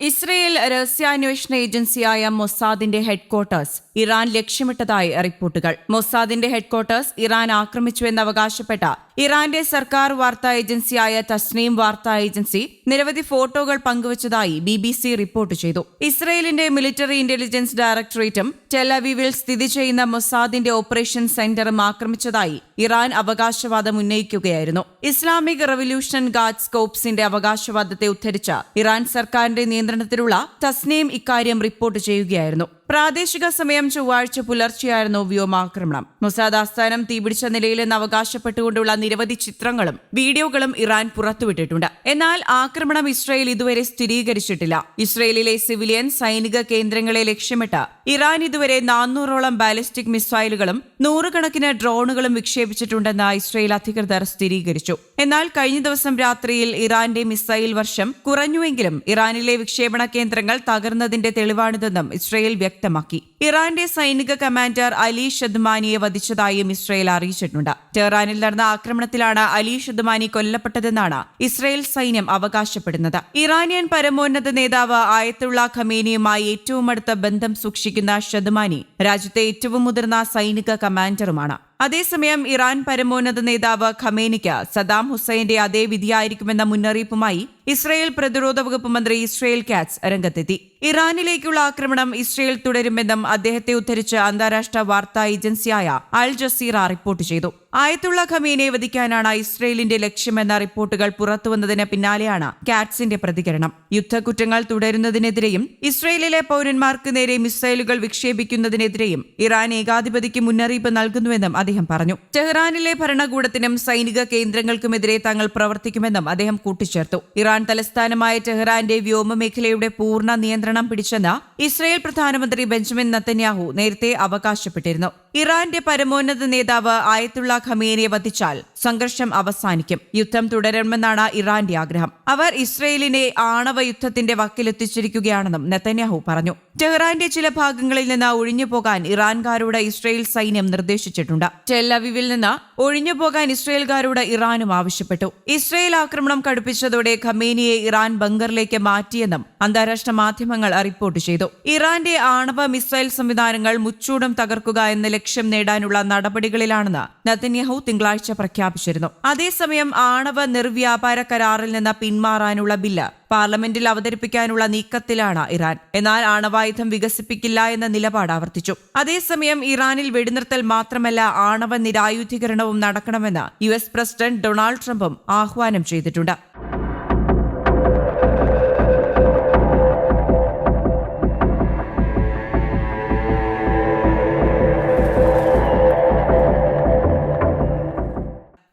Israel രഹസ്യാന്വേഷണ ഏജൻസിയായ മൊസാദിന്റെ headquarters Iran ലക്ഷ്യമിട്ടതായി റിപ്പോർട്ടുകൾ. മൊസാദിന്റെ ഹെഡ്ക്വാർട്ടേഴ്സ് ഇറാൻ ആക്രമിച്ചുവെന്ന് അവകാശപ്പെട്ട ഇറാന്റെ സർക്കാർ വാർത്താ ഏജൻസിയായ തസ്നീം വാർത്താ ഏജൻസി നിരവധി ഫോട്ടോകൾ പങ്കുവച്ചതായി ബി ബി സി റിപ്പോർട്ട് ചെയ്തു. ഇസ്രയേലിന്റെ മിലിറ്ററി ഇന്റലിജൻസ് ഡയറക്ടറേറ്റും ടെലവീവിൽ സ്ഥിതി ചെയ്യുന്ന മൊസാദിന്റെ ഓപ്പറേഷൻ സെന്ററും ആക്രമിച്ചതായി ഇറാൻ അവകാശവാദം ഉന്നയിക്കുകയായിരുന്നു. ഇസ്ലാമിക് റവല്യൂഷൻ ഗാർഡ് സ്കോപ്സിന്റെ അവകാശവാദത്തെ ഉദ്ധരിച്ച ഇറാൻ സർക്കാരിന്റെ നിയന്ത്രണത്തിലുള്ള തസ്നീം ഇക്കാര്യം റിപ്പോർട്ട് ചെയ്യുകയായിരുന്നു. പ്രാദേശിക സമയം ചൊവ്വാഴ്ച പുലർച്ചെയായിരുന്നു വ്യോമാക്രമണം. മൊസാദ് ആസ്ഥാനം തീപിടിച്ച നിലയിലെന്ന് അവകാശപ്പെട്ടുകൊണ്ടുള്ള നിരവധി ചിത്രങ്ങളും വീഡിയോകളും ഇറാൻ പുറത്തുവിട്ടിട്ടുണ്ട്. എന്നാൽ ആക്രമണം ഇസ്രയേൽ ഇതുവരെ സ്ഥിരീകരിച്ചിട്ടില്ല. ഇസ്രയേലിലെ സിവിലിയൻ സൈനിക കേന്ദ്രങ്ങളെ ലക്ഷ്യമിട്ട് ഇറാൻ ഇതുവരെ നാനൂറോളം ബാലിസ്റ്റിക് മിസൈലുകളും നൂറുകണക്കിന് ഡ്രോണുകളും വിക്ഷേപിച്ചിട്ടുണ്ടെന്ന് ഇസ്രയേൽ അധികൃതർ സ്ഥിരീകരിച്ചു. എന്നാൽ കഴിഞ്ഞ ദിവസം രാത്രിയിൽ ഇറാന്റെ മിസൈൽ വർഷം കുറഞ്ഞുവെങ്കിലും ഇറാനിലെ വിക്ഷേപണ കേന്ദ്രങ്ങൾ തകർന്നതിന്റെ തെളിവാണിതെന്നും ഇസ്രയേൽ വ്യക്തമാക്കി. ഇറാന്റെ സൈനിക കമാൻഡർ അലി ഷദ്മാനിയെ വധിച്ചതായും ഇസ്രയേൽ അറിയിച്ചിട്ടുണ്ട്. ടെഹ്റാനിൽ നടന്ന ആക്രമണത്തിലാണ് അലി ഷദ്മാനി കൊല്ലപ്പെട്ടതെന്നാണ് ഇസ്രയേൽ സൈന്യം അവകാശപ്പെടുന്നത്. ഇറാനിയൻ പരമോന്നത നേതാവ് ആയത്തുള്ള ഖമേനിയുമായി ഏറ്റവും അടുത്ത ബന്ധം സൂക്ഷിക്കുന്ന ഷദ്മാനി രാജ്യത്തെ ഏറ്റവും മുതിർന്ന സൈനിക കമാൻഡറുമാണ്. അതേസമയം ഇറാൻ പരമോന്നത നേതാവ് ഖമേനിക്ക് സദാം ഹുസൈന്റെ അതേ വിധിയായിരിക്കുമെന്ന മുന്നറിയിപ്പുമായി ഇസ്രയേൽ പ്രതിരോധ വകുപ്പ് മന്ത്രി ഇസ്രയേൽ കാറ്റ്സ് രംഗത്തെത്തി. ഇറാനിലേക്കുള്ള ആക്രമണം ഇസ്രയേൽ തുടരുമെന്നും അദ്ദേഹത്തെ ഉദ്ധരിച്ച് അന്താരാഷ്ട്ര വാർത്താ ഏജൻസിയായ അൽ ജസീറ റിപ്പോർട്ട് ചെയ്തു. ആയത്തുള്ള ഖമീനെ വധിക്കാനാണ് ഇസ്രയേലിന്റെ ലക്ഷ്യമെന്ന റിപ്പോർട്ടുകൾ പുറത്തുവന്നതിന് പിന്നാലെയാണ് കാറ്റ്സിന്റെ പ്രതികരണം. യുദ്ധക്കുറ്റങ്ങൾ തുടരുന്നതിനെതിരെയും ഇസ്രയേലിലെ പൌരന്മാർക്ക് നേരെ മിസൈലുകൾ വിക്ഷേപിക്കുന്നതിനെതിരെയും ഇറാൻ ഏകാധിപതിക്ക് മുന്നറിയിപ്പ് നൽകുന്നുവെന്നും അദ്ദേഹം പറഞ്ഞു. ടെഹ്റാനിലെ ഭരണകൂടത്തിനും സൈനിക കേന്ദ്രങ്ങൾക്കുമെതിരെ തങ്ങൾ പ്രവർത്തിക്കുമെന്നും അദ്ദേഹം കൂട്ടിച്ചേർത്തു. ഇറാൻ തലസ്ഥാനമായ ടെഹ്റാന്റെ വ്യോമമേഖലയുടെ പൂർണ നിയന്ത്രണം പിടിച്ചെന്ന് ഇസ്രയേൽ പ്രധാനമന്ത്രി ബെഞ്ചമിൻ നത്തന്യാഹു നേരത്തെ അവകാശപ്പെട്ടിരുന്നു. ഇറാന്റെ പരമോന്നത നേതാവ് ആയത്തുള്ള ഖമേനിയെ വധിച്ചാൽ സംഘർഷം അവസാനിക്കും. യുദ്ധം തുടരണമെന്നാണ് ഇറാന്റെ ആഗ്രഹം. അവർ ഇസ്രയേലിനെ ആണവ യുദ്ധത്തിന്റെ വക്കിലെത്തിച്ചിരിക്കുകയാണെന്നും നെത്തന്യാഹു പറഞ്ഞു. ടെഹ്റാന്റെ ചില ഭാഗങ്ങളിൽ നിന്ന് ഒഴിഞ്ഞു പോകാൻ ഇറാൻകാരോട് ഇസ്രയേൽ സൈന്യം നിർദ്ദേശിച്ചിട്ടുണ്ട്. ടെല്ലവിവിൽ നിന്ന് ഒഴിഞ്ഞു പോകാൻ ഇസ്രയേൽകാരോട് ഇറാനും ആവശ്യപ്പെട്ടു. ഇസ്രയേൽ ആക്രമണം കടുപ്പിച്ചതോടെ ഖമേനിയെ ഇറാൻ ബങ്കറിലേക്ക് മാറ്റിയെന്നും അന്താരാഷ്ട്ര മാധ്യമങ്ങൾ റിപ്പോർട്ട് ചെയ്തു. ഇറാന്റെ ആണവ മിസൈൽ സംവിധാനങ്ങൾ മുച്ചൂടും തകർക്കുക എന്ന ലക്ഷ്യം നേടാനുള്ള നടപടികളിലാണെന്ന് നത്തന്യാഹു തിങ്കളാഴ്ച പ്രഖ്യാപിച്ചിരുന്നു. അതേസമയം ആണവ നിർവ്യാപാര കരാറിൽ നിന്ന് പിന്മാറാനുള്ള ബില്ല് പാർലമെന്റിൽ അവതരിപ്പിക്കാനുള്ള നീക്കത്തിലാണ് ഇറാൻ. എന്നാൽ ആണവായുധം വികസിപ്പിക്കില്ല എന്ന നിലപാട് ആവർത്തിച്ചു. അതേസമയം ഇറാനിൽ വെടിനിർത്തൽ മാത്രമല്ല ആണവ നിരായുധീകരണവും നടക്കണമെന്ന് യു എസ് പ്രസിഡന്റ് ഡൊണാൾഡ് ട്രംപും ആഹ്വാനം ചെയ്തിട്ടുണ്ട്.